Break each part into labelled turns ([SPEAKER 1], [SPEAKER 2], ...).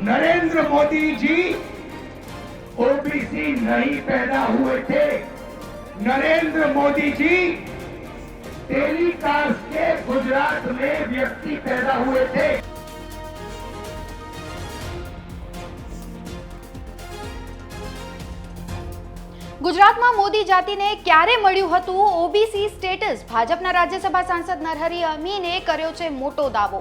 [SPEAKER 1] नरेंद्र मोदी जी OBC नहीं पैदा हुए थे नरेंद्र मोदी जी टेलीकास्ट के गुजरात में व्यक्ति पैदा हुए थे
[SPEAKER 2] ગુજરાતમાં મોદી જાતિને ક્યારે મળ્યું હતું ઓબીસી સ્ટેટસ ભાજપના રાજ્યસભા સાંસદ નરહરી અમીને કર્યો છે મોટો દાવો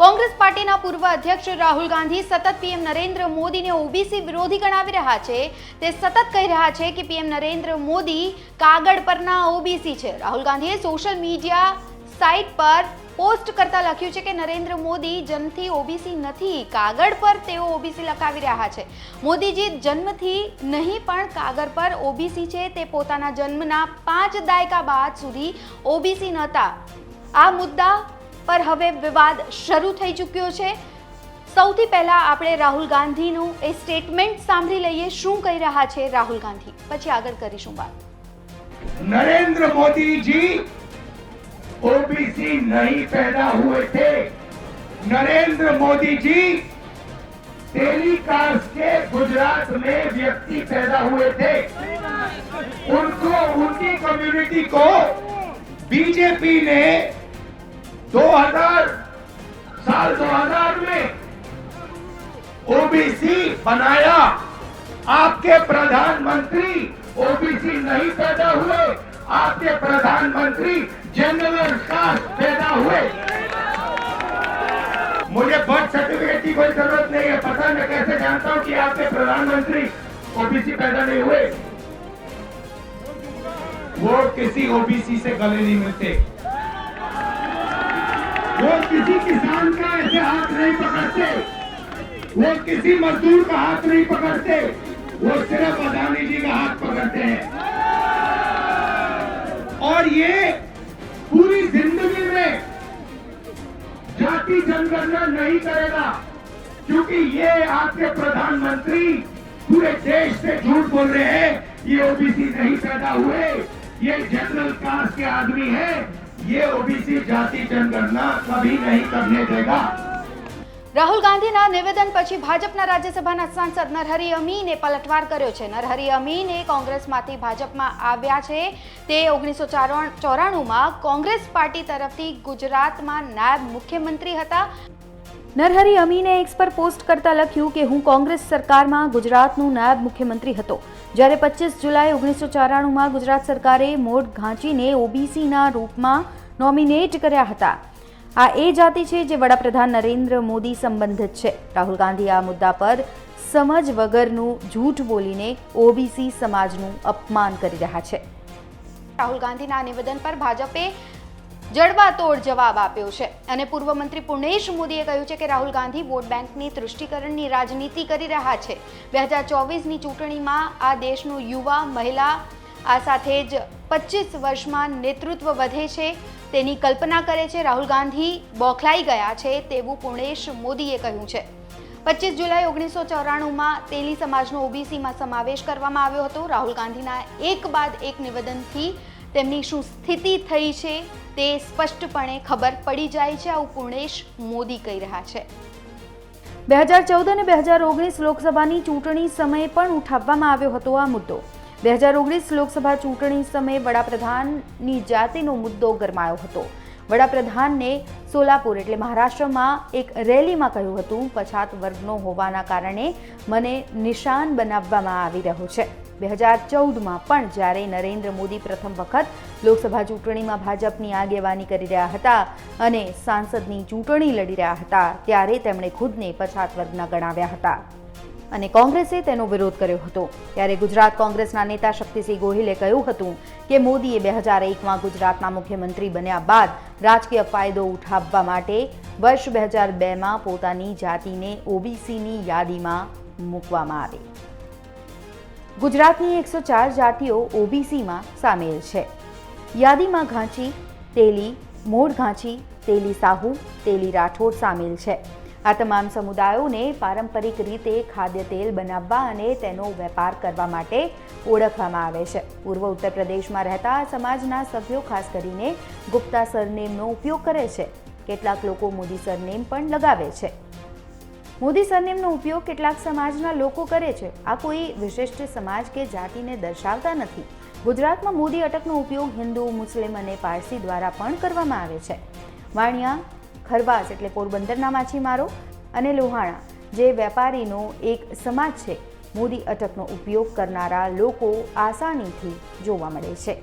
[SPEAKER 2] કોંગ્રેસ પાર્ટીના પૂર્વ અધ્યક્ષ રાહુલ ગાંધી સતત પીએમ નરેન્દ્ર મોદીને ઓબીસી વિરોધી ગણાવી રહ્યા છે. તે સતત કહી રહ્યા છે કે પીએમ નરેન્દ્ર મોદી કાગળ પરના ઓબીસી છે. રાહુલ ગાંધીએ સોશિયલ મીડિયા સાઇટ પર પોસ્ટ કરતા લખ્યું છે કે નરેન્દ્ર મોદી જન્મથી ઓબીસી નથી, કાગળ પર તેઓ ઓબીસી લખાવી રહ્યા છે. મોદીજી જન્મથી નહીં પણ કાગળ પર ઓબીસી છે. તે પોતાના જન્મના પાંચ દાયકા બાદ સુધી ઓબીસી નહોતા. આ મુદ્દા પર હવે વિવાદ શરૂ થઈ ચૂક્યો છે સૌથી પહેલા આપણે રાહુલ ગાંધીનું એ સ્ટેટમેન્ટ સાંભળી લઈએ શું કહી રહ્યા છે રાહુલ ગાંધી પછી આગળ કરીશું વાત
[SPEAKER 1] नरेंद्र मोदी जी ओबीसी नहीं पैदा हुए थे नरेंद्र मोदी जी टेलीकास्ट के गुजरात में व्यक्ति पैदा हुए थे उनको उनकी कम्युनिटी को बीजेपी ने 2000 साल 2000 में ओबीसी बनाया। आपके प्रधानमंत्री ओबीसी नहीं पैदा हुए, आपके प्रधानमंत्री जनरल कास्ट पैदा हुए। मुझे बर्थ सर्टिफिकेट की कोई ज़रूरत नहीं है, पता मैं कैसे जानता हूँ कि आपके प्रधानमंत्री ओबीसी पैदा नहीं हुए। वो किसी ओबीसी से गले नहीं मिलते। वो किसी किसान का ऐसे हाथ नहीं पकड़ते। वो किसी मजदूर का हाथ नहीं पकड़ते। वो सिर्फ़ अदानी जी का हाथ पकड़ते हैं। और ये पूरी ज़िंदगी में जाति जनगणना नहीं करेगा, क्योंकि ये आपके प्रधानमंत्री पूरे देश से झूठ बोल रहे हैं। ये ओबीसी नहीं पैदा हुए। ये जनरल कास्ट के आदमी है। ये ओबीसी जाति जनगणना कभी नहीं करने देगा
[SPEAKER 2] રાહુલ ગાંધીના નિવેદન પછી ભાજપના રાજ્યસભાના સાંસદ નરહરી અમીને પલટવાર કર્યો છે નરહરી અમીને કોંગ્રેસમાંથી ભાજપમાં આવ્યા છે તે ઓગણીસો ચોરાણુંમાં કોંગ્રેસ પાર્ટી તરફથી ગુજરાતમાં નાયબ મુખ્યમંત્રી હતા નરહરી અમીને એક્સ પર પોસ્ટ કરતા લખ્યું કે હું કોંગ્રેસ સરકારમાં ગુજરાતનું નાયબ મુખ્યમંત્રી હતો. જ્યારે પચીસ જુલાઈ ઓગણીસો ચોરાણુંમાં ગુજરાત સરકારે મોઢ ઘાંચીને ઓબીસીના રૂપમાં નોમિનેટ કર્યા હતા. આ એ જાતિ છે જે વડાપ્રધાન નરેન્દ્ર મોદી સંબંધિત છે. રાહુલ ગાંધી આ મુદ્દા પર સમજ વગરનું જૂઠ બોલીને ઓબીસી સમાજનું અપમાન કરી રહ્યા છે. રાહુલ ગાંધીના નિવેદન પર ભાજપે જડબાતોડ જવાબ આપ્યો છે. અને પૂર્વ મંત્રી પુર્ણેશ મોદીએ કહ્યું છે કે રાહુલ ગાંધી વોટ બેંકની તૃષ્ટિકરણની રાજનીતિ કરી રહ્યા છે. બે હજાર ચોવીસની ચૂંટણીમાં આ દેશનું યુવા, મહિલા, આ સાથે જ પચીસ વર્ષમાં નેતૃત્વ વધે છે. તેની કલ્પના કરે છે રાહુલ ગાંધી બોખલાઈ ગયા છે તેવું પૂર્ણેશ મોદીએ કહ્યું છે. પચીસ જુલાઈ ઓગણીસો ચોરાણુંમાં તેલી સમાજનો ઓબીસીમાં સમાવેશ કરવામાં આવ્યો હતો. રાહુલ ગાંધીના એક બાદ એક નિવેદનથી તેમની શું સ્થિતિ થઈ છે તે સ્પષ્ટપણે ખબર પડી જાય છે, આવું પૂર્ણેશ મોદી કહી રહ્યા છે. બે હજાર ચૌદ અને બે હજાર ઓગણીસ લોકસભાની ચૂંટણી સમયે પણ ઉઠાવવામાં આવ્યો હતો આ મુદ્દો. બે હજાર ઓગણીસ લોકસભા ચૂંટણી સમયે વડાપ્રધાનની જાતિનો મુદ્દો ગરમાયો હતો. વડાપ્રધાનને સોલાપુર એટલે મહારાષ્ટ્રમાં એક રેલીમાં કહ્યું હતું, પછાત વર્ગનો હોવાના કારણે મને નિશાન બનાવવામાં આવી રહ્યો છે. બે હજાર ચૌદમાં પણ જ્યારે નરેન્દ્ર મોદી પ્રથમ વખત લોકસભા ચૂંટણીમાં ભાજપની આગેવાની કરી રહ્યા હતા અને સાંસદની ચૂંટણી લડી રહ્યા હતા, ત્યારે તેમણે ખુદને પછાત વર્ગના ગણાવ્યા હતા. અને કોંગ્રેસે તેનો વિરોધ કર્યો હતો. ત્યારે ગુજરાત કોંગ્રેસના નેતા શક્તિસિંહ ગોહિલે કહ્યું હતું કે મોદીએ બે હજાર એકમાં ગુજરાતના મુખ્યમંત્રી બન્યા બાદ રાજકીય ફાયદો ઉઠાવવા માટે વર્ષ બે હજાર બેમાં પોતાની જાતિને ઓબીસીની યાદીમાં મૂકવામાં આવી. ગુજરાતની એકસો ચાર જાતિઓ ઓબીસીમાં સામેલ છે. યાદીમાં ઘાંચી, તેલી મોઢ ઘાંચી, તેલી સાહુ, તેલી રાઠોડ સામેલ છે. આ તમામ સમુદાયોને પારંપરિક રીતે ખાદ્ય તેલ બનાવવા અને તેનો વેપાર કરવા માટે ઓળખવામાં આવે છે. પૂર્વ ઉત્તર પ્રદેશમાં રહેતા સમાજના સભ્યો ખાસ કરીને ગુપ્તા સરનેમનો ઉપયોગ કરે છે. કેટલાક લોકો મોદી સરનેમ પણ લગાવે છે. મોદી સરનેમનો ઉપયોગ કેટલાક સમાજના લોકો કરે છે. આ કોઈ વિશિષ્ટ સમાજ કે જાતિને દર્શાવતા નથી. ગુજરાતમાં મોદી અટકનો ઉપયોગ હિન્દુ, મુસ્લિમ અને પારસી દ્વારા પણ કરવામાં આવે છે. વાણિયા, ખરવાસ એટલે પોરબંદરના માછીમારો અને લોહાણા, જે વેપારીનો એક સમાજ છે. મોદી અટકનો ઉપયોગ કરનારા લોકો આસાનીથી જોવા મળે છે.